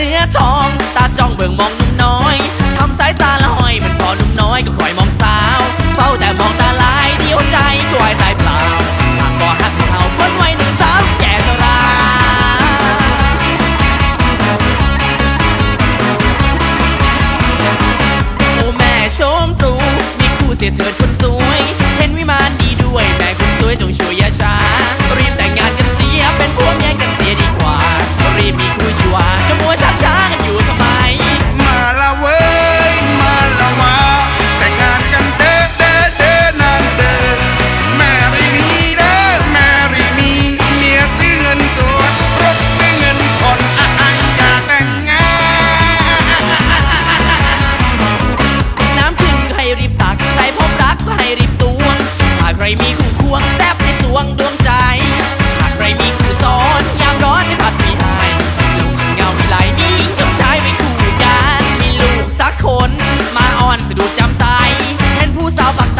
เนื้อทอง ตาจ้องเบิ่งมองนุ่มน้อยทำสายตาละห้อยมันพอนุ่มน้อยก็คอยมองสาว เฝ้าแต่มองตาลายเดียวใจควายตายเปล่าหากก็หักเขาพ้นไว้หนึ่งสามแก่ชราโอแม่ชมตรูมีคู่เสียเธอ ใครมีคู่ควงแทบในสวงดวงใจ หากใครมีคู่ซ้อนยามร้อนได้ผัดไม่หายลูกเงามีหลมีหญิงกับชายไม่คู่กัน มีลูกสักคน มาอ่อนสะดุจำตายเห็นผู้สาวปักต